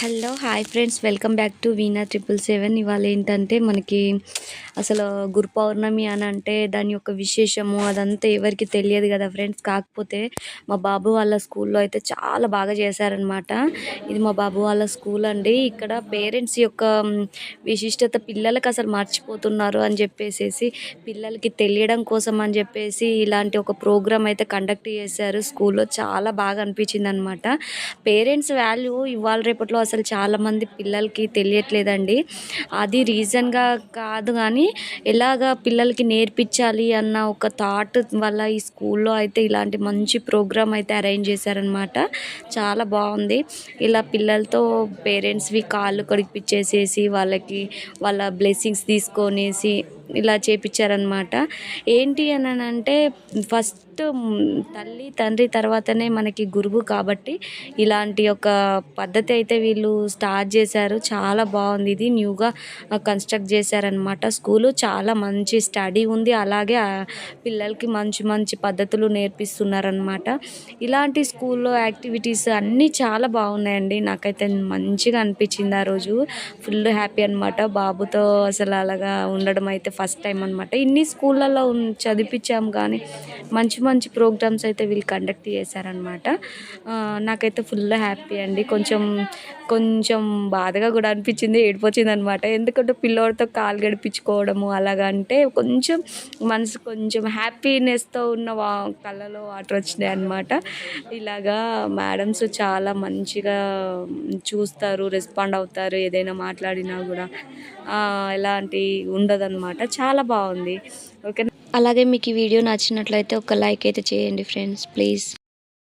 Hello hi friends. Welcome back to Veena triple seven. ఇవాళ ఏంటంటే మనకి అసలు గురు పౌర్ణమి అని అంటే దాని యొక్క విశేషము అదంతా ఎవరికి తెలియదు కదా ఫ్రెండ్స్. కాకపోతే మా బాబు వాళ్ళ స్కూల్లో అయితే చాలా బాగా చేశారనమాట ఇది మా బాబు వాళ్ళ స్కూల్ అండి. ఇక్కడ పేరెంట్స్ యొక్క విశిష్టత పిల్లలకు అసలు మర్చిపోతున్నారు అని చెప్పేసి పిల్లలకి తెలియడం కోసం అని చెప్పేసి ఇలాంటి ఒక ప్రోగ్రామ్ అయితే కండక్ట్ చేశారు. స్కూల్లో చాలా బాగా అనిపించింది అనమాట పేరెంట్స్ వాల్యూ ఇవాళ రేపట్లో అసలు చాలామంది పిల్లలకి తెలియట్లేదండి. అది రీజన్గా కాదు కానీ ఎలాగ పిల్లలకి నేర్పించాలి అన్న ఒక థాట్ వల్ల ఈ స్కూల్లో అయితే ఇలాంటి మంచి ప్రోగ్రామ్ అయితే అరేంజ్ చేశారనమాట చాలా బాగుంది. ఇలా పిల్లలతో పేరెంట్స్వి కాళ్ళు కడిపించేసేసి వాళ్ళకి వాళ్ళ బ్లెస్సింగ్స్ తీసుకొనేసి ఇలా చేపించారనమాట ఏంటి అని అంటే ఫస్ట్ తల్లి తండ్రి తర్వాతనే మనకి గురువు కాబట్టి ఇలాంటి ఒక పద్ధతి అయితే వీళ్ళు స్టార్ట్ చేశారు. చాలా బాగుంది. ఇది న్యూగా కన్స్ట్రక్ట్ చేశారనమాట స్కూలు చాలా మంచి స్టడీ ఉంది. అలాగే పిల్లలకి మంచి మంచి పద్ధతులు నేర్పిస్తున్నారనమాట ఇలాంటి స్కూల్లో యాక్టివిటీస్ అన్నీ చాలా బాగున్నాయండి. నాకైతే మంచిగా అనిపించింది ఆ రోజు. ఫుల్ హ్యాపీ అనమాట బాబుతో అసలు అలాగా ఉండడం అయితే ఫస్ట్ టైం అనమాట ఇన్ని స్కూళ్ళల్లో చదివించాము చదివించాం కానీ మంచి మంచి ప్రోగ్రామ్స్ అయితే వీళ్ళు కండక్ట్ చేశారనమాట నాకైతే ఫుల్ హ్యాపీ అండి. కొంచెం కొంచెం బాధగా కూడా అనిపించింది ఏడిపోచింది అనమాట ఎందుకంటే పిల్లోడితో కాలు గడిపించుకోవడము అలాగంటే కొంచెం మనసు కొంచెం హ్యాపీనెస్తో ఉన్న వా కళ్ళలో వాటర్ వచ్చినాయి అనమాట ఇలాగా మేడమ్స్ చాలా మంచిగా చూస్తారు రెస్పాండ్ అవుతారు ఏదైనా మాట్లాడినా కూడా. ఎలాంటి ఉండదన్నమాట. చాలా బాగుంది. ఓకే అలాగే మీకు ఈ వీడియో నచ్చినట్లయితే ఒక లైక్ అయితే చేయండి ఫ్రెండ్స్ ప్లీజ్.